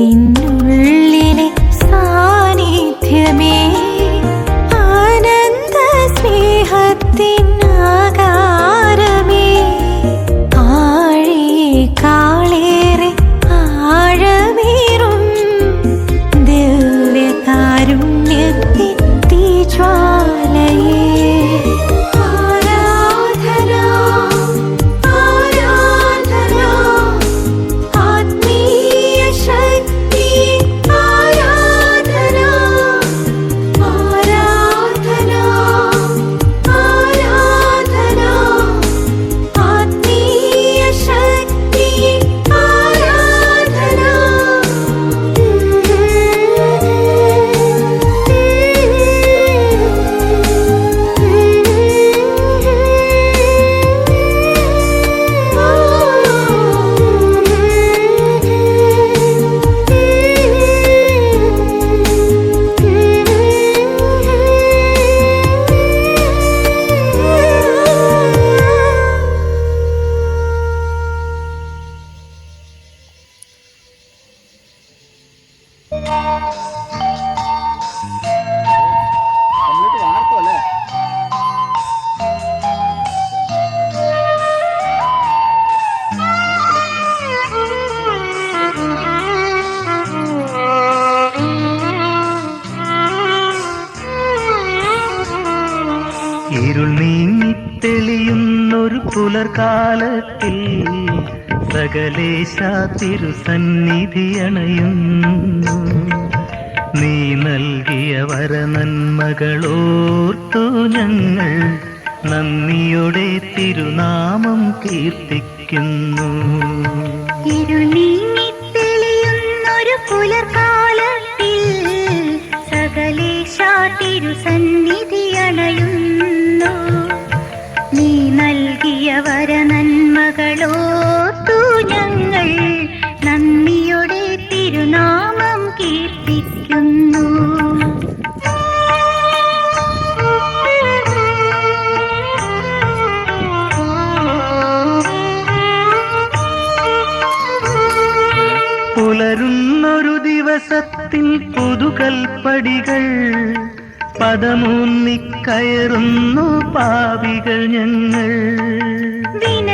in പുലർകാലത്തിൽ സകലേശ തിരുസന്നിധി അണയുന്നു നീ നൽകിയ വരനന്മകളോർത്തു ഞങ്ങൾ നന്ദിയുടെ തിരുനാമം കീർത്തിക്കുന്നു. പുലർകാലത്തിൽ സകലേശ തിരുസന്നിധി വരനന്മകളോർത്തു ഞങ്ങൾ നന്ദിയുടെ തിരുനാമം കീർത്തിക്കുന്നു പുലരുന്നൊരു ദിവസത്തിൽ പുതുകൽപ്പടികൾ പദമൂന്നിക്കയറുന്നു പാവികൾ ഞങ്ങൾ. വിനയിൽ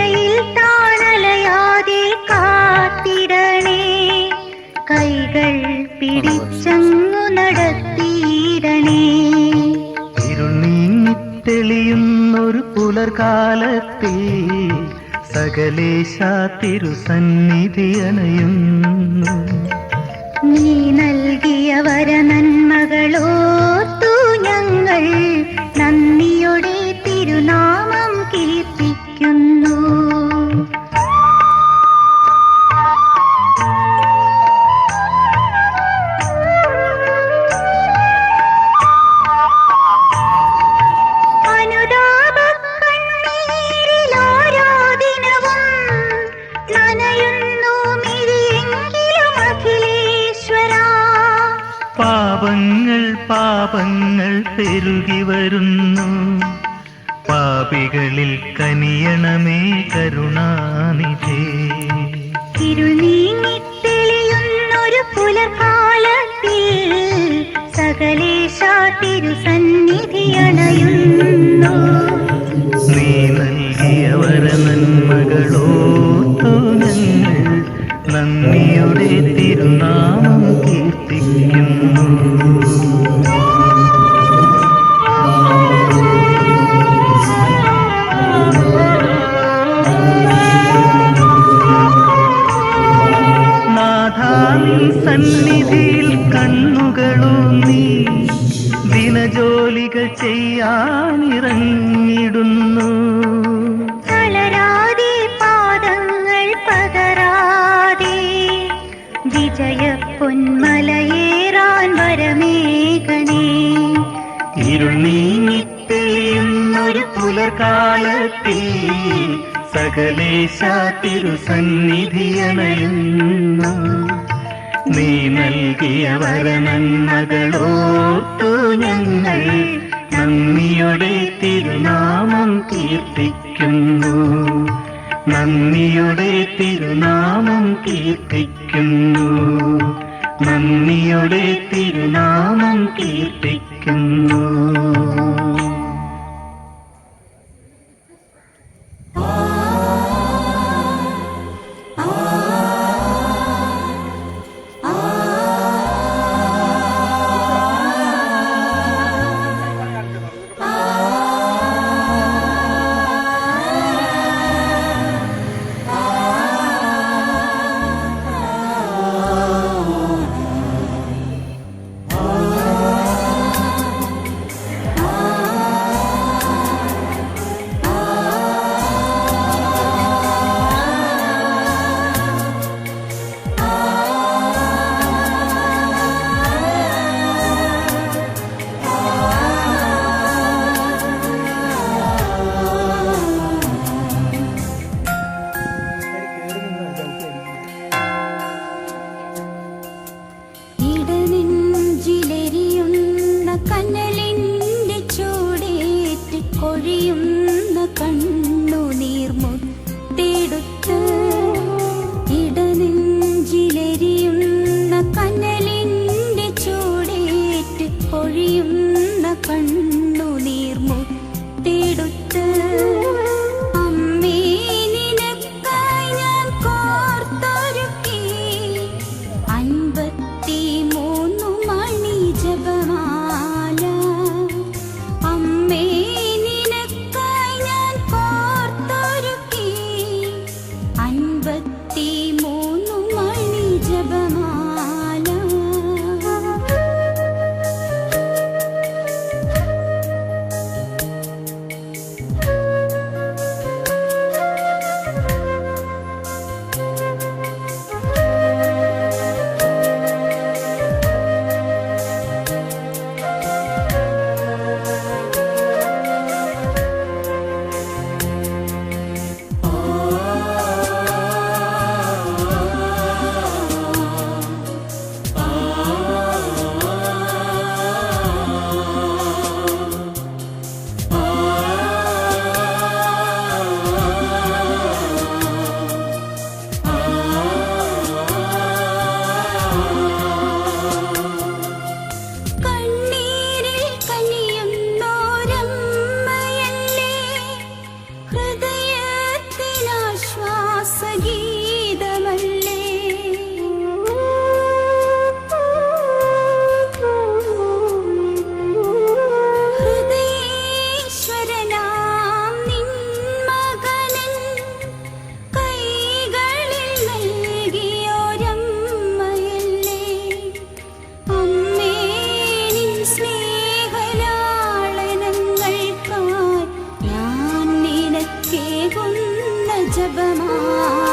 താണലയാതെ കാത്തിടണേ. കൈകൾ പിടിച്ചങ്ങു നടത്തിയിടണേ. ഇരുൾ നീങ്ങിത്തെളിയുന്നൊരു പുലർകാലത്തിൽ സകലേശ തിരുസന്നിധി അണയുന്നു നീ നൽകിയ വരനന്മകളോർത്തു ഞങ്ങൾ സന്നിധിയിൽ കണ്ണുകളൂന്നി ദിനജോലികൾ ചെയ്യാനിറങ്ങിടുന്നു തളരാതെ പാദങ്ങൾ പതറാതെ വിജയ പൊന്മലയേറാൻ വരമേകണേ ഇരുൾ നീങ്ങിത്തെളിയുന്നൊരു പുലർകാലത്തിൽ സകലേശാ തിരുസന്നിധി അണയുന്നു നീ നൽകിയ വരനന്മകളോർത്തു ഞങ്ങൾ നന്ദിയുടെ തിരുനാമം കീർത്തിക്കുന്നു. നന്ദിയുടെ തിരുനാമം കീർത്തിക്കുന്നു. നന്ദിയുടെ തിരുനാമം കീർത്തിക്കുന്നു. जब माँ